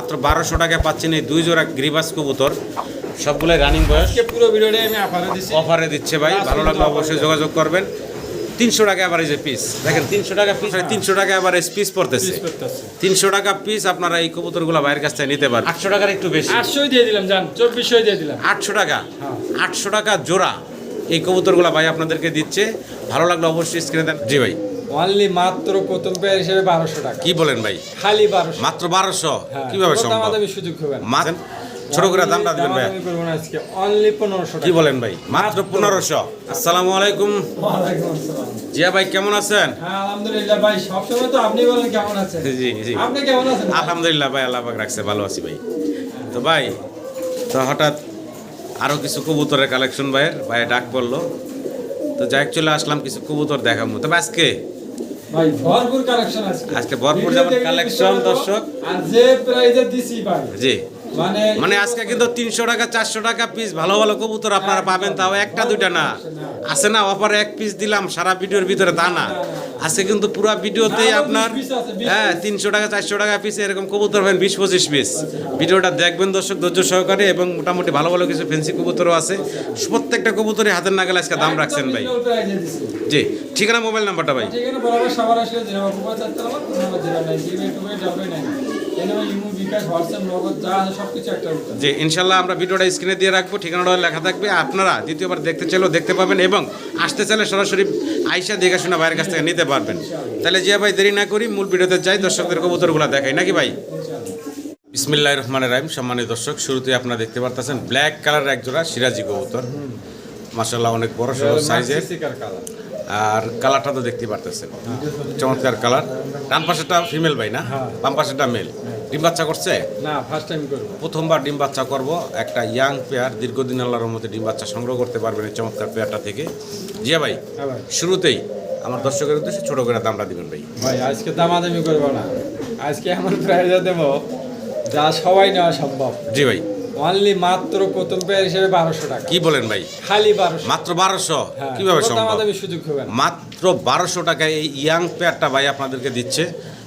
মাত্র বারোশো টাকায় পাচ্ছেন এই দুই জোড়া গ্রিবাস কবুতর। সবগুলোই রানিং বয়স। পুরো ভিডিওটাই আমি আপারে দিছি অফারে দিচ্ছে ভাই ভালো লাগলে অবশ্যই যোগাযোগ করবেন। তিনশো টাকা অ্যাভারেজে পিস দেখেন তিনশো টাকা পিস তিনশো টাকা অ্যাভারেজ পিস পড়তেছে। তিনশো টাকা পিস আপনারা এই কবুতরগুলো বাইরের কাছ থেকে নিতে পারেন আটশো টাকার একটু বেশি। আটশোই দিয়ে দিলাম জান চব্বিশশোই দিয়ে দিলাম। আটশো টাকা। হ্যাঁ। আটশো টাকা জোড়া এই কবুতরগুলো ভাই আপনাদেরকে দিচ্ছে। ভালো লাগলে অবশ্যই স্ক্রিনে দেন। জি ভাই। অনলি মাত্র হিসেবে বারোশো টাকা। কি বলেন ভাই? খালি বারোশো। মাত্র বারোশো? কীভাবে সম্ভব? দামাদামি সুযোগ হবে না। মাত্র ছোট করে দামটা দিবেন ভাই দামাদামি করব না আজকে। অনলি পনেরোশো কি বলেন ভাই? মাত্র পনেরোশো। আসসালামু আলাইকুম। জিয়া ভাই কেমন আছেন? হ্যাঁ আলহামদুলিল্লাহ ভাই সবসময় তো আপনি বলেন কেমন আছেন? জি জি। আপনি কেমন আছেন আলহামদুলিল্লাহ ভাই আল্লাহ পাক রাখছে ভালো আছি ভাই। তো ভাই তো হঠাৎ আরও কিছু কবুতরের কালেকশন ভাইয়ের ভাই ডাক করল তো যাই চলে আসলাম কিছু কবুতর দেখাবো। তবে আজকে ভাই ভরপুর কালেকশন আছে। আজকে ভরপুর যেমন কালেকশন দর্শক। আর যে প্রাইজে দিছি ভাই। জি। মানে মানে আজকে কিন্তু তিনশো টাকা চারশো টাকা পিস ভালো ভালো কবুতর আপনারা পাবেন তাও একটা দুইটা না। আছে না অফারে এক পিস দিলাম সারা ভিডিওর ভিতরে তা না। আজকে কিন্তু পুরো ভিডিওতেই আপনার 20 piece আছে, 20 হ্যাঁ তিনশো টাকা চারশো টাকা পিস এরকম কবুতর পাবেন বিশ পঁচিশ পিস ভিডিওটা দেখবেন দর্শক ধৈর্য সহকারে এবং মোটামুটি ভালো ভালো কিছু ফেন্সি কবুতরও আছে। প্রত্যেকটা কবুতরই হাতের নাগালে আজকে দাম রাখছেন ভাই। জি ঠিকানা মোবাইল নাম্বারটা ভাই। যা জি ইনশাল্লাহ আমরা ভিডিওটা স্ক্রিনে দিয়ে রাখব ঠিকানাটা লেখা থাকবে। আপনারা দ্বিতীয়বার দেখতে চাইলেও দেখতে পাবেন এবং আসতে চাইলে সরাসরি আইসা দেখে শোনা বাইরের কাছ থেকে নিতে পারবেন। তাহলে জিয়া ভাই দেরি না করি মূল ভিডিওতে যাই দর্শকদের কবুতরগুলো দেখাই। নাকি ভাই? বিসমিল্লাহ রহমান রাহিম। সম্মানিত দর্শক শুরুতে আপনারা দেখতে পারতেছেন ব্ল্যাক কালারের এক জোড়া সিরাজি কবুতর। মাসাল্লাহ অনেক বড় সড়ো সাইজের আর কালারটা তো দেখতে পারতেছেন। চমৎকার কালার। ডান পাশেটা ফিমেল ভাই না? হ্যাঁ। বাম পাশেটা মেল। ডিম বাচ্চা করছে? না ফার্স্ট টাইম করব। প্রথমবার ডিম বাচ্চা করব। একটা ইয়াং পেয়ার দীর্ঘদিন আল্লাহর মধ্যে ডিম বাচ্চা সংগ্রহ করতে পারবেন এই চমৎকার পেয়ারটা থেকে। জিয়া ভাই হ্যাঁ শুরুতেই আমার দর্শকের উদ্দেশ্যে ছোট করে দামটা দিবেন ভাই। ভাই আজকে দামাদামি করব না। আজকে এমন প্রাইজে দেবো যা সবাই নেওয়া সম্ভব। জি ভাই। অনলি মাত্র প্রথম পেয়ার হিসেবে বারোশো টাকা। কি বলেন ভাই? খালি বারোশো। মাত্র বারোশো? হ্যাঁ কীভাবে সম্ভব? সুযোগ হবে মাত্র বারোশো টাকায় এই ইয়াং পেয়ারটা ভাই আপনাদেরকে দিচ্ছে।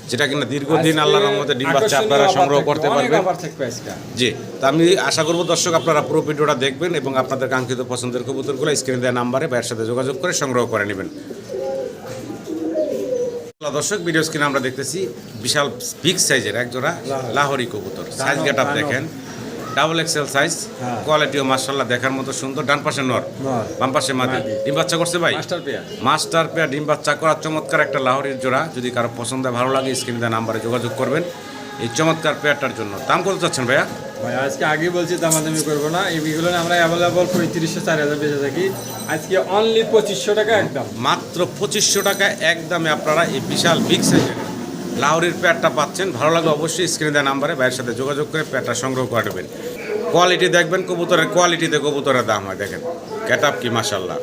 যেটা কিনা দীর্ঘদিন আল্লাহর মধ্যে ডিম বাচ্চা আপনারা সংগ্রহ করতে পারবেন। জি তা আমি আশা করব দর্শক আপনারা পুরো ভিডিওটা দেখবেন এবং আপনাদের কাঙ্ক্ষিত পছন্দের কবুতরগুলো স্ক্রিনে দেওয়া নাম্বারে ভাইয়ের সাথে যোগাযোগ করে সংগ্রহ করে নেবেন। দর্শক ভিডিও স্ক্রিনে আমরা দেখতেছি বিশাল বিগ সাইজের একজোড়া লাহরি। লাহোরি কবুতর। সাইজ গেট দেখেন। Double XL size. কোয়ালিটিও মার্শাল্লাহ দেখার মতো সুন্দর। ডান পাশে নর। বাম পাশে মাদি। ডিম বাচ্চা করছে ভাই? Master pair. মাস্টার পেয়ার ডিম বাচ্চা করা চমৎকার একটা লাহোরির জোড়া। যদি কারও পছন্দ ভালো লাগে স্ক্রিনে দেওয়া নাম্বারে যোগাযোগ করবেন। এই চমৎকার পেয়ারটার জন্য। দাম কত চাচ্ছেন ভাইয়া? ভাই আজকে আগে বলছি দামাদামি করব না। এইগুলো আমরা অ্যাভেলেবল পঁয়ত্রিশশো চার হাজার বেঁচে থাকি। আজকে অনলি পঁচিশশো টাকা একদম। মাত্র পঁচিশশো টাকা একদমে আপনারা এই বিশাল বিগ সাইজের লাহোরির প্যাডটা পাচ্ছেন। ভালো লাগে অবশ্যই স্ক্রিনে দেওয়া নাম্বারে ভাইয়ের সাথে যোগাযোগ করে প্যাডটা সংগ্রহ করে নেবেন। কোয়ালিটি দেখবেন কবুতরের কোয়ালিটিতে কবুতরের দাম হয় দেখেন। ক্যাট আপ কি মাসাল্লাহ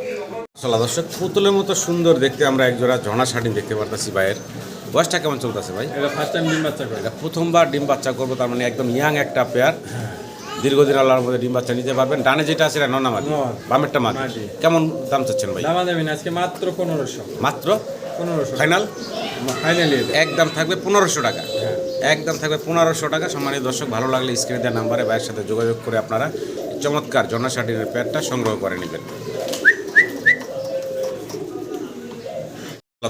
মাসাল্লাহ দর্শক পুতুলের মতো সুন্দর দেখতে আমরা এক জোড়া ঝর্ণা শাটিন দেখতে পারতেছি ভাইয়ের। বয়সটা কেমন চলতেছে ভাই? এটা ফার্স্ট টাইম ডিম বাচ্চা এটা প্রথমবার ডিম বাচ্চা করব তার মানে একদম ইয়াং একটা পেয়ার দীর্ঘদিন আল্লাহর মধ্যে ডিম বাচ্চা নিতে পারবেন। ডানে যেটা আছে ননা নর। বামেরটা মাদি মাদি। কেমন দাম চাচ্ছেন ভাই? না আজকে মাত্র পনেরোশো। মাত্র? ফাইনাল ফাইনালি একদম থাকবে পনেরোশো টাকা। একদম থাকবে পনেরোশো টাকা। সম্মানিত দর্শক ভালো লাগলে স্ক্রিনে দেওয়া নাম্বারে ভাইয়ের সাথে যোগাযোগ করে আপনারা চমৎকার জনা শাটিনের প্যাডটা সংগ্রহ করে নেবেন।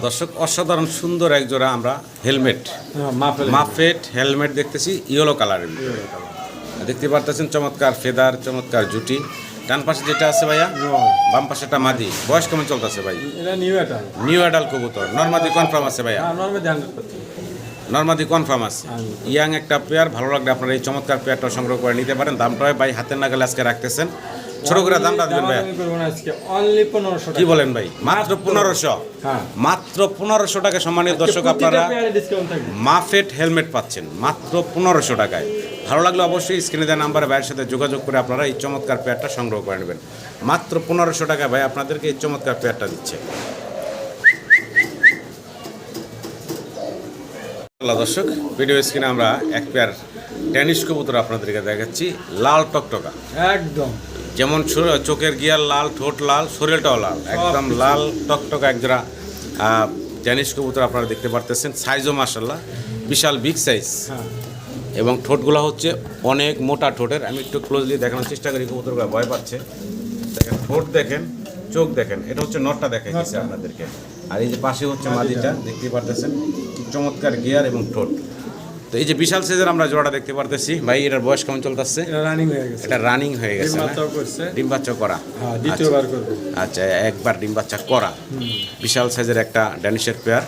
দর্শক অসাধারণ সুন্দর এক জোড়া আমরা হেলমেট। মাফেল মাফেট হেলমেট দেখতেছি ইয়েলো কালারের দেখতে পারতেছেন চমৎকার ফেদার চমৎকার জুটি। ডান পাশে যেটা আছে ভাইয়া বাম পাশে একটা মাদি। বয়স কেমন চলতেছে ভাই? এটা নিউ অ্যাডাল কবুতর। নর্মাদি কনফার্ম আছে ভাইয়া? হ্যাঁ নর্মাদি কনফার্ম আছে। ইয়াং একটা পেয়ার ভালো লাগলে আপনারা এই চমৎকার পেয়ারটা সংগ্রহ করে নিতে পারেন। দামটা ভাই হাতের নাগালে আজকে রাখতেছেন। ছোট করে দামটা দিবেন পনেরোশো কি বলেন ভাই? মাত্র পনেরোশো। হ্যাঁ। মাত্র পনেরোশো টাকা সম্মানিত দর্শক আপনারা মাফেট হেলমেট পাচ্ছেন। মাত্র পনেরোশো টাকায়। ভালো লাগলে অবশ্যই স্ক্রিনে দেওয়া নাম্বারে ভাইয়ের সাথে যোগাযোগ করে আপনারা এই চমৎকার পেয়ারটা সংগ্রহ করে নেবেন। মাত্র পনেরোশো টাকায় ভাই আপনাদেরকে এই চমৎকার পেয়ারটা দিচ্ছে। দর্শক ভিডিও স্ক্রিনে আমরা এক পেয়ার টেনিস কবুতর আপনাদেরকে দেখাচ্ছি লাল টকটকা। একদম। যেমন চোখের গিয়ার লাল ঠোঁট লাল শরীরটাও লাল। একদম লাল টকটকা একজোড়া টেনিস কবুতর আপনারা দেখতে পারতেছেন। সাইজও মাসাল্লাহ বিশাল বিগ সাইজ হ্যাঁ। এবং ঠোঁটগুলো হচ্ছে অনেক মোটা ঠোঁটের। আমি একটু ক্লোজলি দেখানোর চেষ্টা করি কবুতরগুলো ভয় পাচ্ছে। দেখেন ঠোঁট দেখেন চোখ দেখেন এটা হচ্ছে নটটা দেখাইতেছে আপনাদেরকে। আর এই যে পাশে হচ্ছে মাদিটা দেখতে পারতেছেন কি চমৎকার গিয়ার এবং ঠোঁট। তো এই যে বিশাল সাইজের আমরা জোড়াটা দেখতে পারতেছি। ভাই এটার বয়স কেমন চলতেছে? এটা রানিং হয়ে গেছে। এটা রানিং হয়ে গেছে ডিম বাচ্চা করা। হ্যাঁ দ্বিতীয়বার আচ্ছা। একবার ডিম বাচ্চা করা। বিশাল সাইজের একটা ড্যানিশের পেয়ার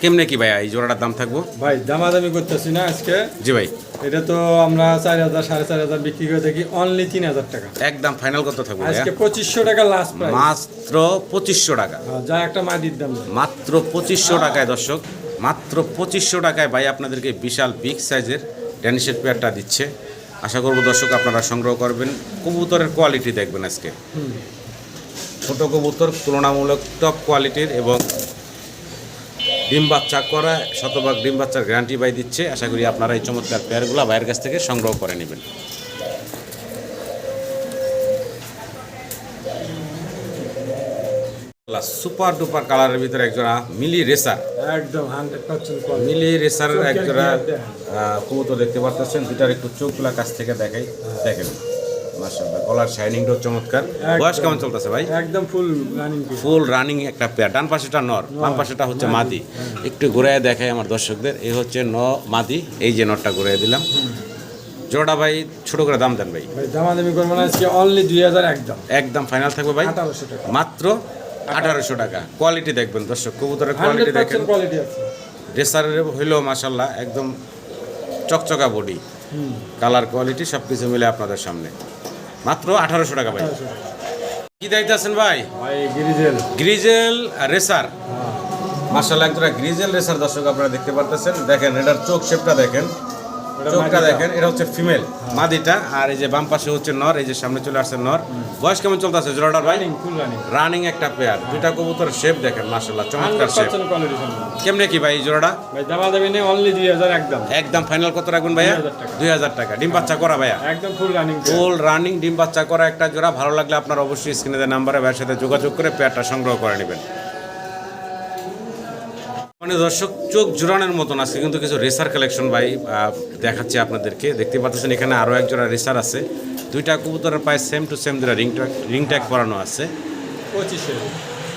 কেমনে কি ভাই এই জোড়াটার দাম থাকব? ভাই দামাদামি করতেছি না আজকে। জি ভাই। এটা তো আমরা চার হাজার সাড়ে চার হাজার বিক্রি করে থাকি অনলি তিন হাজার টাকা। একদম ফাইনাল কত থাকব আজকে পঁচিশশো টাকা লাস্ট প্রাইস মাত্র পঁচিশশো টাকা। যা একটা মাটির দাম। মাত্র পঁচিশশো টাকায় দর্শক মাত্র পঁচিশশো টাকায় ভাই আপনাদেরকে বিশাল বিগ সাইজের ড্যানিশের পেয়ারটা দিচ্ছে। আশা করব দর্শক আপনারা সংগ্রহ করবেন কবুতরের কোয়ালিটি দেখবেন আজকে। ছোট কবুতর তুলনামূলক টপ কোয়ালিটির এবং ডিম বাচ্চা করা শতভাগ ডিম বাচ্চার গ্যারান্টি বাই দিচ্ছে। আশা করি আপনারা এই চমৎকার পেয়ারগুলো বাইরের কাছ থেকে সংগ্রহ করে নেবেন। সুপার ডুপার কালারের ভিতরে একজোড়া মিলি রেসার একদম মিলি রেসার একজোড়া কবুতর দেখতে পারতেছেন। দুটার একটু চোখগুলা কাছ থেকে দেখাই। দেখেন। মাশাআল্লাহ গলার শাইনিংটাও চমৎকার। বয়স কেমন চলতেছে ভাই? একদম ফুল রানিং ফুল রানিং একটা পেয়ার ডান পাশেটা নর বাম পাশেটা হচ্ছে মাদি। একটু ঘুরায় দেখাই আমার দর্শকদের এই হচ্ছে ন মাদি এই যে দিলাম। জোড়া ভাই ছোট করে দাম দেন ভাই। ভাই দামাদামি করব না আজকে অনলি দুই হাজার একদম। একদম ফাইনাল থাকবে ভাই। মাত্র আঠারোশো টাকা। কোয়ালিটি দেখবেন দর্শক কবুতরের কোয়ালিটি দেখেন। কোয়ালিটি ড্রেসারের হইল মাসাল্লাহ একদম চকচকা বডি কালার কোয়ালিটি সব কিছু মিলে আপনাদের সামনে। মাত্র আঠারোশো টাকা ভাই। কি দায়িত্ব আছেন ভাই? গ্রিজেল রেসার মার্শাল একজোড়া গ্রিজেল রেসার দর্শক আপনারা দেখতে পারতেছেন। দেখেন এটার চোখ শেপটা দেখেন। চোখটা দেখেন এটা হচ্ছে ফিমেল মাদিটা আর এই যে বাম পাশে হচ্ছে নর এই যে সামনে চলে আসছে নর। বয়স কেমন চলতেছে জোড়াটার ভাই? রানিং ফুল রানিং রানিং একটা পেয়ার দুইটা কবুতর শেপ দেখেন মাসাল্লাহ চমৎকার শেপ কেমনে কি ভাই জোড়াটা? ভাই দামাদামি নেই অনলি দুই হাজার একদম। একদম ফাইনাল কত রাখবেন ভাইয়া? 2000 টাকা। ডিম বাচ্চা করা ভাইয়া? একদম ফুল রানিং ফুল রানিং ডিম বাচ্চা করা একটা জোড়া। ভালো লাগলে আপনার অবশ্যই স্ক্রিনে দেওয়া নাম্বারে ভাইয়ের সাথে যোগাযোগ করে পেয়ারটা সংগ্রহ করে নেবেন। মানে দর্শক চোখ জোড়ানোর মতন আছে কিন্তু কিছু রেসার কালেকশন ভাই দেখাচ্ছি আপনাদেরকে। দেখতে পাচ্ছেন এখানে আরও এক জোড়া রেসার আছে। দুইটা কবুতরের পায়ে সেম টু সেম দুটা রিং ট্যাগ রিং ট্যাগ করানো আছে। পঁচিশে।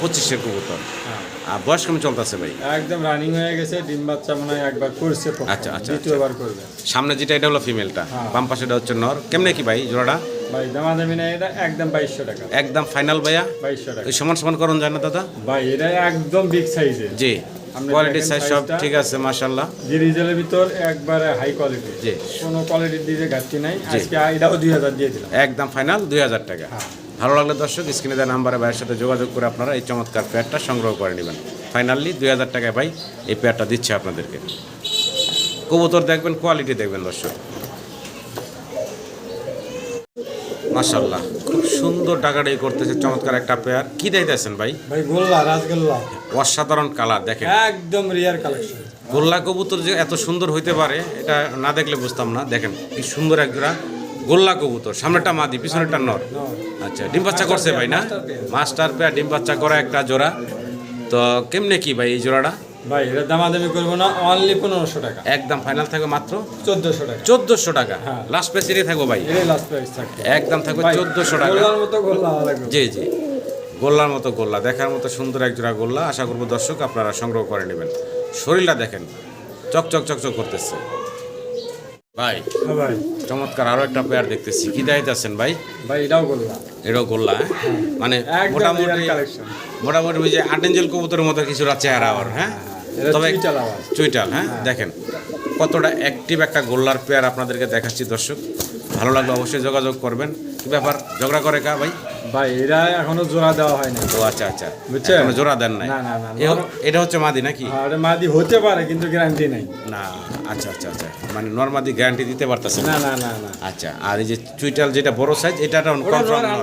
পঁচিশের কবুতর। হ্যাঁ। আর বয়স কেমন চলতেছে ভাই? একদম রানিং হয়ে গেছে ডিম বাচ্চা মনে হয় একবার করছে আচ্ছা, আচ্ছা, দ্বিতীয়বার করবে। সামনে যেটা এটা হলো ফিমেলটা হ্যাঁ। বাম পাশেটা হচ্ছে নর। কেমনে কি ভাই জোড়াটা? ভাই দামাদামি নেই এটা একদম বাইশশো টাকা। একদম ফাইনাল ভাইয়া? বাইশশো টাকা। সমান সমান করুন যায় না দাদা? ভাই এটা একদম বিগ সাইজের জি। কোয়ালিটি সাইজ সব ঠিক আছে মাশাল্লাহ গিরিজেলের ভিতর একবারে হাই কোয়ালিটি জি। কোনো কোয়ালিটির দিকে ঘাটতি নাই। আজকে এটাও দুই হাজার দিয়ে দিলাম একদম ফাইনাল দুই হাজার টাকা। হ্যাঁ। ভালো লাগলে দর্শক স্ক্রিনে দেওয়া নাম্বারে ভাইয়ের সাথে যোগাযোগ করে আপনারা এই চমৎকার পেয়ারটা সংগ্রহ করে নেবেন। ফাইনালি দুই হাজার টাকায় ভাই এই পেয়ারটা দিচ্ছে আপনাদেরকে। কবুতর দেখবেন কোয়ালিটি দেখবেন দর্শক। মাশাল্লাহ খুব সুন্দর ডাকাডাকি করতেছে চমৎকার একটা পেয়ার কি দিতেছেন ভাই? ভাই গোল্লা রাসগোল্লা অসাধারণ কালার দেখেন। একদম রিয়ার কালেকশন গোল্লা কবুতর যে এত সুন্দর হইতে পারে এটা না দেখলে বুঝতাম না। দেখেন কি সুন্দর এক জোড়া গোল্লা কবুতর। সামনেটা মাদি পিছনেটা নর। আচ্ছা ডিম বাচ্চা করছে ভাই না? মাস্টার পেয়ার ডিম বাচ্চা করা একটা জোড়া। তো কেমনে কি ভাই এই জোড়াটা? ভাই এটা দামাদামি করব না অনলি পনেরোশো টাকা। একদম ফাইনাল থাকবে মাত্র? চোদ্দশো টাকা। চোদ্দোশো টাকা। লাস্ট পেসিরে থাকব ভাই? এটাই লাস্ট প্রাইস থাকবে। একদম থাকবে চোদ্দোশো টাকা। মতো জি জি। গোল্লার মতো গোল্লা দেখার মতো সুন্দর এক জোড়া গোল্লা আশা করব দর্শক আপনারা সংগ্রহ করে নেবেন। শরীরটা দেখেন চকচক চকচক করতেছে। ভাই হ্যাঁ ভাই। চমৎকার আরও একটা পেয়ার দেখতেছি। কি দায়িত্ব আছেন ভাই? ভাই এটাও গোল্লা। এটাও গোল্লা হ্যাঁ? মানে মোটামুটি মোটামুটি ওই যে আটেঞ্জেল কবুতরের মতো কিছুটা চেহারা ওর হ্যাঁ? তবে চুইটাল চুইটাল হ্যাঁ? দেখেন কতটা অ্যাক্টিভ একটা গোল্লার পেয়ার আপনাদেরকে দেখাচ্ছি দর্শক। ভালো লাগলে অবশ্যই যোগাযোগ করবেন। কি ব্যাপার? ঝগড়া করে কা ভাই? ভাই এরা এখনও জোড়া দেওয়া হয় না ও আচ্ছা আচ্ছা। বুঝছেন? এখনও জোড়া দেন নাই? না, না, না, এটা হচ্ছে মাদি নাকি? আর মাদি হতে পারে কিন্তু গ্যারান্টি নাই। না আচ্ছা আচ্ছা আচ্ছা। মানে নর্মাদি গ্যারান্টি দিতে পারতেছেন না। না না না আচ্ছা আর এই যে চুইটাল যেটা বড় সাইজ এটা কনফার্ম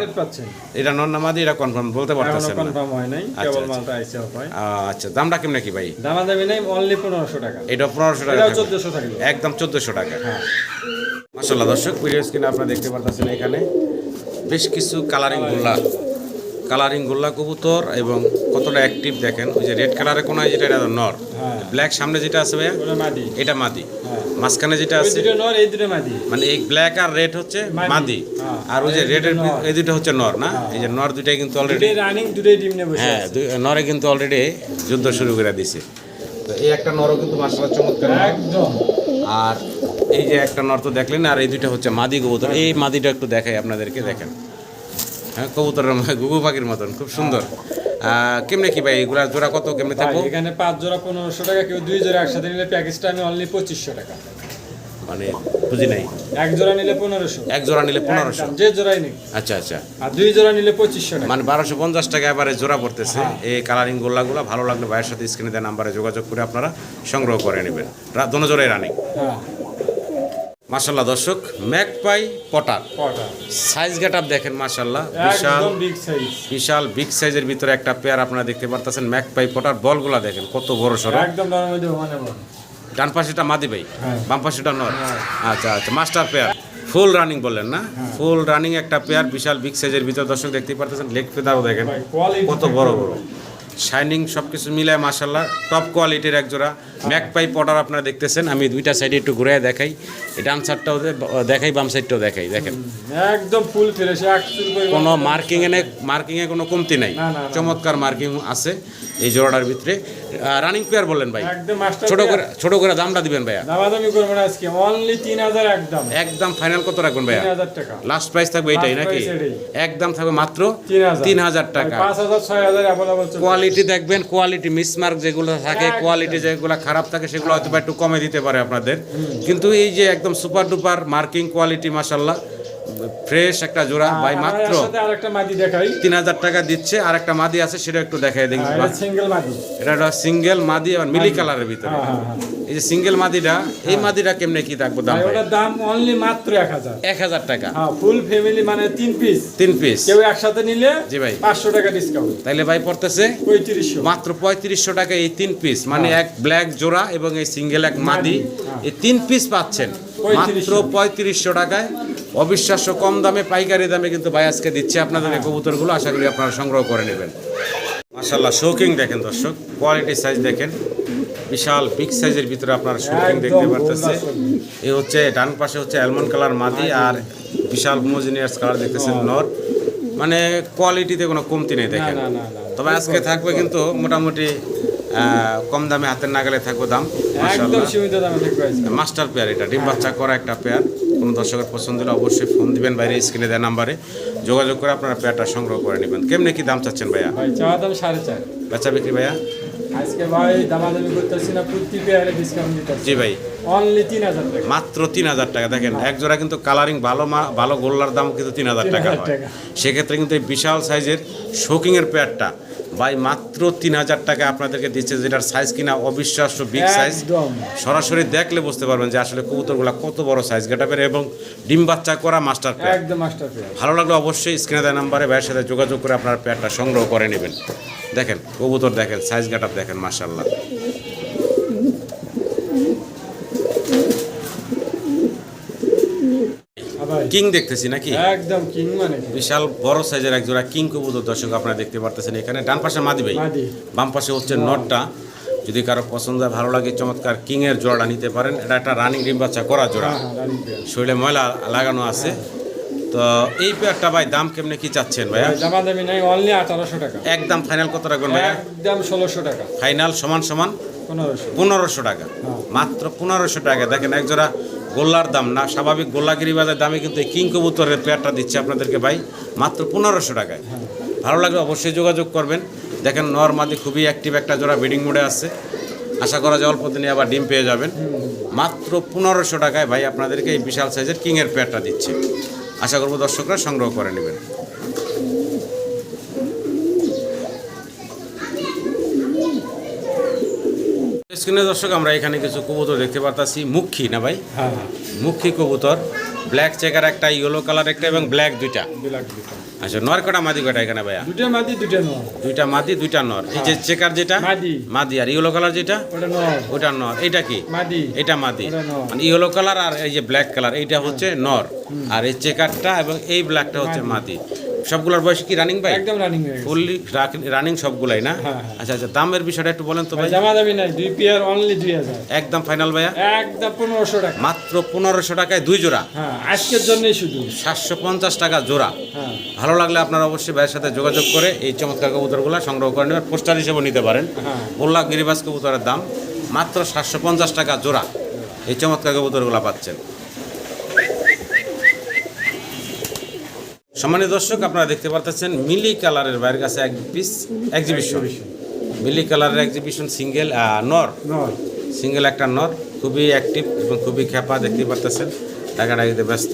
এটা নন নামাদি এটা কনফার্ম বলতে এখনও পারতেছেন না। কনফার্ম হয় নাই আচ্ছা, কেবল আচ্ছা। মালটা আইসে হয় আচ্ছা দামটা কেমন কি ভাই? দামা দামি নেই অনলি পনেরোশো টাকা। এটা পনেরোশো টাকা এটাও থাকবে। চোদ্দশো থাকবে একদম চোদ্দোশো টাকা। হ্যাঁ। মাসাল্লাহ দর্শক ভিডিও স্ক্রিনে আপনারা দেখতে পারতেছেন এখানে বেশ কিছু কালারিং গোল্লা। কালারিং গোল্লা কবুতর এবং কতটা অ্যাক্টিভ দেখেন। ওই যে রেড কালারের কোন যেটা এটা নর। হ্যাঁ। ব্ল্যাক সামনে যেটা আছে ভাইয়া? এটা মাদি। হ্যাঁ। মাঝখানে যেটা আছে? দুটো নর এই দুটো মাদি। মানে এই ব্ল্যাক আর রেড হচ্ছে মাদি। হ্যাঁ। আর ওই যে রেডের এই দুটো হচ্ছে নর না? এই যে নর দুইটাই কিন্তু অলরেডি দুটোই রানিং দুটোই ডিম নিয়ে বসে হ্যাঁ নরে কিন্তু অলরেডি যুদ্ধ শুরু করে দিছে। তো এই একটা নরও কিন্তু মাসাল্লাহ চমৎকার একদম। আর এই যে একটা নর্ত দেখলেন আর এই দুইটা হচ্ছে মাদি কবুতর। এই মাদিটা একটু দেখাই আপনাদেরকে দেখেন। হ্যাঁ কবুতরের গুগু পাখির মতন খুব সুন্দর। কেমনে কি ভাই এগুলা জোড়া কত কেমনে থাকব? এখানে পাঁচ জোড়া পনেরোশো টাকা কেউ দুই জোড়া একসাথে নিলে প্যাকেজটা আমি অনলি পঁচিশশো টাকা। মানে বুঝি নাই। এক জোড়া নিলে পনেরোশো। এক জোড়া নিলে পনেরোশো। যে জোড়াই নিক। আচ্ছা আচ্ছা। আর দুই জোড়া নিলে পঁচিশশো মানে বারোশো পঞ্চাশ টাকা এবারে জোড়া পড়তেছে। হ্যাঁ। এই কালারিং গোল্লাগুলো ভালো লাগলে ভাইয়ের সাথে স্ক্রিনে দেওয়া নাম্বারে যোগাযোগ করে আপনারা সংগ্রহ করে নেবেন। দোনো জোড়াই রানিং। হ্যাঁ। মাসাল্লাহ দর্শক magpie pouter size get up দেখেন মাসাল্লাহ বিশাল বিশাল বিগ সাইজের ভিতরে একটা পেয়ার আপনারা দেখতে পারতেছেন ম্যাকপাই পটার বলগুলা দেখেন কত বড় সড়ো একদম ডান পাশেটা মাদি ভাই হ্যাঁ। বাম পাশেটা নর। আচ্ছা আচ্ছা মাস্টার পেয়ার ফুল রানিং বললেন না? হ্যাঁ। ফুল রানিং একটা পেয়ার বিশাল বিগ সাইজের ভিতরে দর্শক দেখতে পারতেছেন লেগ ফেদারও দেখেন কত বড় বড়। শাইনিং সব কিছু মিলায় মাসাল্লাহ টপ কোয়ালিটির এক জোড়া। ম্যাকপাই পটার আপনারা দেখতেছেন আমি দুইটা সাইডে একটু ঘুরে দেখাই। ডান সাইডটাও দেখাই বাম সাইডটাও দেখাই দেখেন। একদম ফুল ফ্রেশ পরিমাণ কোনো মার্কিংয়ে মার্কিংয়ে কোনো কমতি নাই। চমৎকার মার্কিং আছে। এই জোড়াটার ভিতরে। রানিং পেয়ার বললেন ভাই। ছোট করে ছোট করে দামটা দিবেন ভাইয়া। দামাদামি করব না আজকে। অনলি তিন হাজার একদম। একদম ফাইনাল কত রাখবেন ভাইয়া? টাকা। লাস্ট প্রাইস থাকবে এটাই নাকি? একদম থাকবে মাত্র তিন হাজার। তিন হাজার টাকা। কোয়ালিটি দেখবেন কোয়ালিটি মিসমার্ক যেগুলো থাকে কোয়ালিটি যেগুলো খারাপ থাকে সেগুলো হয়তো একটু কমে দিতে পারে আপনাদের। কিন্তু এই যে একদম সুপার ডুপার মার্কিং কোয়ালিটি মাসাল্লাহ ফ্রেশ একটা জোড়া ভাই মাত্র আরেকটা মাদি দেখাই। তিন হাজার টাকা দিচ্ছে আর একটা মাদি আছে সেটা একটু দেখাই দিন সিঙ্গেল মাদি। এটা একটা সিঙ্গেল মাদি আর মিলি কালারের ভিতরে। হ্যাঁ হ্যাঁ হ্যাঁ। এই যে সিঙ্গেল মাদিটা এই মাদিটা কেমনে কি থাকব দাম? ওটার দাম অনলি মাত্র এক হাজার। এক হাজার টাকা। ফুল ফ্যামিলি মানে তিন পিস তিন পিস কেউ একসাথে নিলে জি ভাই। পাঁচশো টাকা ডিসকাউন্ট তাইলে ভাই পড়তেছে পঁয়ত্রিশশো। মাত্র পঁয়ত্রিশশো টাকা এই তিন পিস মানে এক ব্ল্যাক জোড়া এবং এই সিঙ্গেল এক মাদি। এই তিন পিস পাচ্ছেন। মাত্র 3500 পঁয়ত্রিশশো টাকায়। অবিশ্বাস্য কম দামে পাইকারি দামে কিন্তু ভাই আজকে দিচ্ছে আপনাদের এই কবুতরগুলো। আশা করি আপনারা সংগ্রহ করে নেবেন। মাশাল্লাহ শৌকিং দেখেন দর্শক কোয়ালিটি সাইজ দেখেন। বিশাল বিগ সাইজের ভিতরে আপনারা শৌকিং দেখতে পারতেছে। এই হচ্ছে ডান পাশে হচ্ছে অ্যালমন্ড কালার মাদি আর বিশাল হোমোজিনিয়াস কালার দেখতেছেন নর। মানে কোয়ালিটিতে কোনো কমতি নেই দেখেন। তবে আজকে থাকবে কিন্তু মোটামুটি কম দামে হাতের নাগালে থাকবে দাম। মাস্টার পেয়ার এটা ডিম বাচ্চা করা একটা পেয়ার কোনো দর্শকের পছন্দ হলে অবশ্যই ফোন দিবেন বাইরে স্ক্রিনে দেওয়া নাম্বারে যোগাযোগ করে আপনারা পেয়ারটা সংগ্রহ করে নেবেন। কেমনি কি দাম চাচ্ছেন ভাইয়া? ভাই দাম সাড়ে চার। বেচা বিক্রি ভাইয়া? আজকে ভাই দামাদামি করতেছি না প্রতি পেয়ারে ডিসকাউন্ট দিতেছি। জি ভাই। অনলি তিন হাজার টাকা। মাত্র তিন হাজার টাকা। দেখেন এক জোড়া কিন্তু কালারিং ভালো ভালো গোল্লার দাম কিন্তু তিন হাজার টাকা হয়। সেক্ষেত্রে কিন্তু এই বিশাল সাইজের শোকিংয়ের পেয়ারটা ভাই মাত্র তিন হাজার টাকা আপনাদেরকে দিচ্ছে যেটার সাইজ কিনা অবিশ্বাস্য বিগ সাইজ সরাসরি দেখলে বুঝতে পারবেন যে আসলে কবুতরগুলো কত বড় সাইজ গেটাপের এবং ডিম বাচ্চা করা মাস্টার একদম ভালো লাগলে অবশ্যই স্ক্রিনে দেওয়া নাম্বারে ভাইয়ের সাথে যোগাযোগ করে আপনার প্যাডটা সংগ্রহ করে নেবেন। দেখেন কবুতর দেখেন সাইজ গেটাপ দেখেন মাশাল্লাহ কিং দেখতেছি নাকি? একদম কিং মানে বিশাল বড় সাইজের এক জোড়া কিং কবুতর দর্শক আপনারা দেখতে পারতেছেন এখানে। ডান পাশে মাদি ভাই। বাম পাশে হচ্ছে নটটা। যদি কারও পছন্দ হয় ভালো লাগে চমৎকার কিং এর জোড়াটা নিতে পারেন। এটা একটা রানিং ডিম বাচ্চা করা জোড়া। হ্যাঁ হ্যাঁ শরীরে ময়লা লাগানো আছে। তো এই পেয়ারটা ভাই দাম কেমনে কি চাচ্ছেন ভাইয়া? ভাই দামাদামি নাই অনলি আঠারোশো টাকা। একদম ফাইনাল কত রাখবেন ভাইয়া? একদম ষোলোশো টাকা। ফাইনাল সমান সমান পনেরোশো। পনেরোশো টাকা। হ্যাঁ। মাত্র পনেরোশো টাকা। দেখেন এক জোড়া গোল্লার দাম না, স্বাভাবিক গোল্লাগিরি বাজার দামে কিন্তু এই কিং কবুতরের পেয়ারটা দিচ্ছে আপনাদেরকে ভাই, মাত্র পনেরোশো টাকায়। ভালো লাগলে অবশ্যই যোগাযোগ করবেন। দেখেন নর্মাদি খুবই অ্যাক্টিভ একটা জোড়া ব্রিডিং মোডে আছে। আশা করা যায় অল্প দিনে আবার ডিম পেয়ে যাবেন। মাত্র পনেরোশো টাকায় ভাই আপনাদেরকে এই বিশাল সাইজের কিংয়ের পেয়ারটা দিচ্ছে। আশা করব দর্শকরা সংগ্রহ করে নেবেন। স্ক্রিনে দর্শক আমরা এখানে কিছু কবুতর দেখতে পারতাছি। মুখী না ভাই? হ্যাঁ হ্যাঁ। মুখী কবুতর। ব্ল্যাক চেকার একটা ইয়েলো কালার একটা এবং ব্ল্যাক দুইটা। আচ্ছা নর কটা মাদি কটা এখানে ভাইয়া? দুইটা মাদি দুটো নয় দুইটা মাদি দুইটা নর। এই যে চেকার যেটা মাদি। মাদি আর ইয়েলো কালার যেটা? ওটা নয় ওটা নর। এটা কি? মাদি। এটা মাদি। মানে ইয়েলো কালার আর এই যে ব্ল্যাক কালার এইটা হচ্ছে নর। আর এই চেকারটা এবং এই ব্ল্যাকটা হচ্ছে মাদি। সবগুলোর বয়স কি রানিং ভাই একদম রানিং ফুললি রানিং সবগুলাই না? হ্যাঁ, হ্যাঁ। আচ্ছা আচ্ছা দামের বিষয়টা একটু বলেন তো ভাই জামা দামি নাই দুই পেয়ার অনলি দুই হাজার। একদম ফাইনাল ভাইয়া? একদম পনেরোশো টাকা। মাত্র পনেরোশো টাকায় দুই জোড়া? হ্যাঁ আজকের জন্যই শুধু। সাতশো পঞ্চাশ টাকা জোড়া। হ্যাঁ। ভালো লাগলে আপনারা অবশ্যই ভাইয়ের সাথে যোগাযোগ করে এই চমৎকার কবুতরগুলো সংগ্রহ করে নেবেন। পোস্টার হিসেবে নিতে পারেন। মোল্লা গিরিবাস কবুতরের দাম মাত্র সাতশো পঞ্চাশ টাকা জোড়া। এই চমৎকার কবুতরগুলো পাচ্ছেন। সম্মানিত দর্শক আপনারা দেখতে পারতেছেন মিলি কালারের বাইরের কাছে এক পিস এক্সিবিশন মিলি কালারের এক্সিবিশন সিঙ্গেল নর। নর। সিঙ্গেল একটা নর খুবই অ্যাক্টিভ এবং খুবই খেপা দেখতে পারতেছেন। টাকাটাকিতে ব্যস্ত।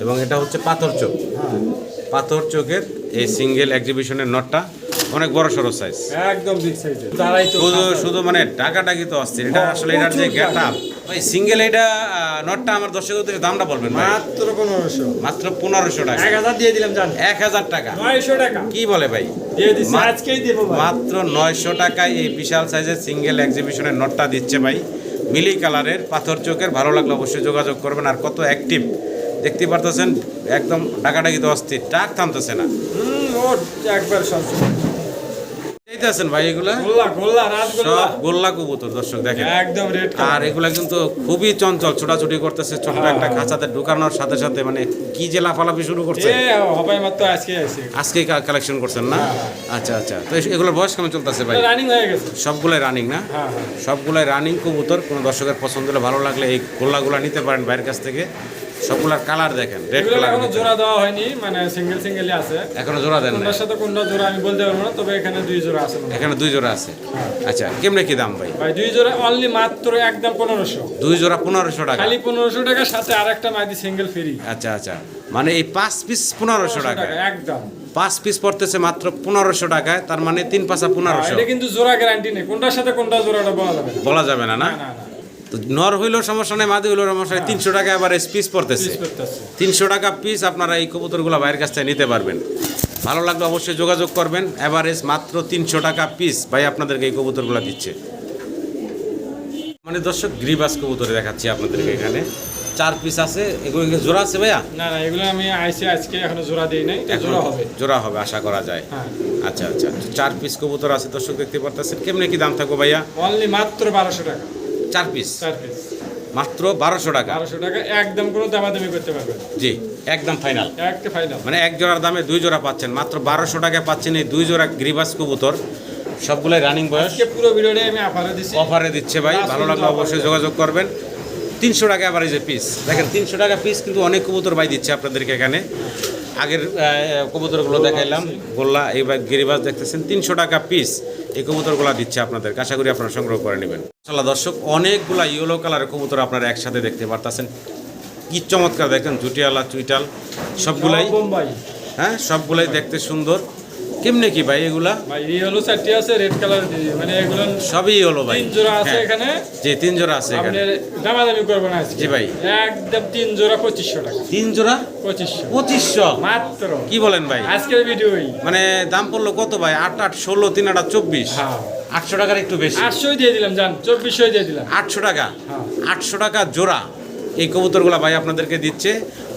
এবং এটা হচ্ছে পাথর চোখ। হ্যাঁ। পাথর চোখের এই সিঙ্গেল এক্সিবিশনের নটটা অনেক বড় সড়ো সাইজ একদম বিগ সাইজের তারাই তো শুধু শুধু মানে টাকাটাকি তো অস্থির। এটা আসলে এটার যে গেট আপ ওই সিঙ্গেল এটা নটটা আমার দর্শকদের দামটা বলবেন মাত্র পনেরোশো। মাত্র পনেরোশো টাকা। এক হাজার দিয়ে দিলাম জান। এক হাজার টাকা। নয়শো টাকা। কি বলে ভাই? আজকেই দেবো ভাই। মাত্র নয়শো টাকায় এই বিশাল সাইজের সিঙ্গেল এক্সিবিশনের নটটা দিচ্ছে ভাই। মিলি কালারের পাথর চোখের ভালো লাগলে অবশ্যই যোগাযোগ করবেন। আর কত অ্যাক্টিভ দেখতে পারতেছেন একদম টাকাটাকি তো অস্থির টাক থামতেছে না। একবার সব এইতে ভাই এগুলা? গোল্লা গোল্লা রাজগোল্লা। সব গোল্লা কবুতর দর্শক দেখেন। একদম রেড আর এগুলা কিন্তু খুবই চঞ্চল ছোটাছুটি করতেছে ছোট্ট একটা হ্যাঁ। খাঁচাতে ঢুকানোর সাথে সাথে মানে কি যে লাফালাফি শুরু করছে। হবাই মাত্র আজকে আছে আজকেই কালেকশন করছেন না? হ্যাঁ, আচ্ছা আচ্ছা। তো এগুলোর বয়স কেমন চলতেছে ভাই? রানিং হয়ে গেছে। সবগুলাই রানিং না? হ্যাঁ সবগুলাই রানিং কবুতর। কোনো দর্শকের পছন্দ হলে ভালো লাগলে এই গোল্লাগুলা নিতে পারেন বাইরের কাছ থেকে। সবগুলার কালার দেখেন রেড কালার এখনও জোড়া দেওয়া হয়নি মানে সিঙ্গেল সিঙ্গেলই আছে। এখনও জোড়া দেন না সাথে কোনটা জোড়া আমি বলতে পারব না তবে এখানে দুই জোড়া আছে এখানে দুই জোড়া আছে। আচ্ছা কেমনে কি দাম ভাই? ভাই দুই জোড়া অনলি মাত্র একদম পনেরোশো। দুই জোড়া পনেরোশো টাকা। খালি পনেরোশো টাকা সাথে আর একটা মাদি সিঙ্গেল ফ্রি আচ্ছা আচ্ছা। মানে এই পাঁচ পিস পনেরোশো টাকা একদম। পাঁচ পিস পড়তেছে মাত্র পনেরোশো টাকায় তার মানে তিন পাঁচা পনেরোশো। এটা কিন্তু জোড়া গ্যারান্টি নেই। কোনটার সাথে কোনটা জোড়াটা বলা যাবে বলা যাবে না না। তো নর হইলেও সমস্যা নেই মাদি হইলেও সমস্যা নেই। তিনশো টাকা এবার পিস পড়তেছে। তিনশো টাকা পিস আপনারা এই কবুতরগুলো বাইরের কাছ থেকে নিতে পারবেন। ভালো লাগলে অবশ্যই যোগাযোগ করবেন। অ্যাভারেজ মাত্র তিনশো টাকা পিস ভাই আপনাদেরকে এই কবুতরগুলো দিচ্ছে। মানে দর্শক গ্রিবাস কবুতর দেখাচ্ছি আপনাদেরকে এখানে। চার পিস আছে। এগুলো জোড়া আছে ভাইয়া? না না এগুলো আমি আইসি আজকে এখনও জোড়া দিই নাই। জোড়া হবে। জোড়া হবে আশা করা যায়। হ্যাঁ। আচ্ছা আচ্ছা। চার পিস কবুতর আছে দর্শক দেখতে পারতেছেন। কেমনে কি দাম থাকব ভাইয়া? অনলি মাত্র বারোশো টাকা। চার পিস চার পিস মাত্র বারোশো টাকা। বারোশো টাকা একদম কোনো দামাদামি করতে পারবেন। জি একদম ফাইনাল একটা ফাইনাল মানে এক জোড়ার দামে দুই জোড়া পাচ্ছেন। মাত্র বারোশো টাকায় পাচ্ছেন এই দুই জোড়া গ্রিবাস কবুতর। সবগুলাই রানিং বয়স। পুরো ভিডিওটা আমি আফারে দিছি। অফারে দিচ্ছে ভাই। ভালো লাগলে অবশ্যই যোগাযোগ করবেন। তিনশো টাকা আবার এই যে পিস দেখেন তিনশো টাকা পিস কিন্তু অনেক কবুতর ভাই দিচ্ছে আপনাদেরকে এখানে। আগের কবুতরগুলো দেখাইলাম গোল্লা এইবার গিরিবাস দেখতেছেন তিনশো টাকা পিস এই কবুতরগুলো দিচ্ছে আপনাদের আশা করি আপনারা সংগ্রহ করে নেবেন। চলা দর্শক অনেকগুলা ইয়েলো কালারের কবুতর আপনারা একসাথে দেখতে পারতেছেন। কি চমৎকার দেখেন জুটিয়ালা চুইটাল সবগুলাই। হ্যাঁ সবগুলাই দেখতে সুন্দর। কেমনে কি ভাই এগুলা? ভাই এই হলো চারটি আছে রেড কালার মানে এগুলো সবই হলো ভাই। তিন জোড়া আছে হ্যাঁ। এখানে। জি তিন জোড়া আছে এখানে। আজকে। জি ভাই। একদম তিন জোড়া পঁচিশশো টাকা। তিন জোড়া? পঁচিশশো। পঁচিশশো? মাত্র। কি বলেন ভাই? আজকের ভিডিওই। মানে দাম পড়ল কত ভাই? আট আট ষোলো তিন আট আট চব্বিশ? হ্যাঁ। আটশো টাকার একটু বেশি। আটশোই দিয়ে দিলাম জান চব্বিশশোই দিয়ে দিলাম। আটশো টাকা? হ্যাঁ। আটশো টাকা জোড়া? এই কবুতরগুলো ভাই আপনাদেরকে দিচ্ছে।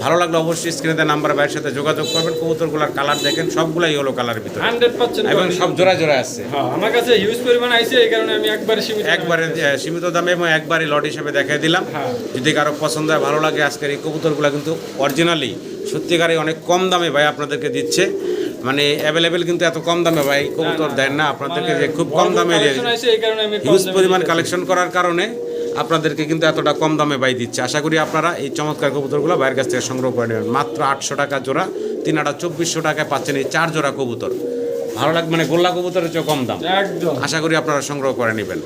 ভালো লাগলে অবশ্যই স্ক্রিনে নাম্বার ভাইয়ের সাথে যোগাযোগ করবেন। কবুতরগুলোর কালার দেখেন সবগুলাই হলো কালারের ভিতরে। এবং সব জোড়া জোড়া আসছে হ্যাঁ আমার কাছে হিউজ পরিমাণ আইছে এই কারণে আমি একবারে সীমিত একবারে সীমিত দামে এবং একবারে লট হিসেবে দেখাই দিলাম। হ্যাঁ। যদি কারও পছন্দ হয় ভালো লাগে আজকের এই কবুতরগুলো কিন্তু অরিজিনালি সত্যিকারে অনেক কম দামে ভাই আপনাদেরকে দিচ্ছে। মানে অ্যাভেলেবেল কিন্তু এত কম দামে ভাই কবুতর দেন না। আপনাদেরকে যে খুব কম দামে হিউজ পরিমাণ কালেকশন করার কারণে আপনাদেরকে কিন্তু এতটা কম দামে বাই দিচ্ছে। আশা করি আপনারা এই চমৎকার কবুতরগুলো বাইরের কাছ থেকে সংগ্রহ করে নেবেন। মাত্র আটশো টাকা জোড়া তিন আটা চব্বিশশো টাকায় পাচ্ছেন এই চার জোড়া কবুতর। ভালো লাগবে মানে গোল্লা কবুতরের চেয়ে কম দাম। একদম। আশা করি আপনারা সংগ্রহ করে নেবেন।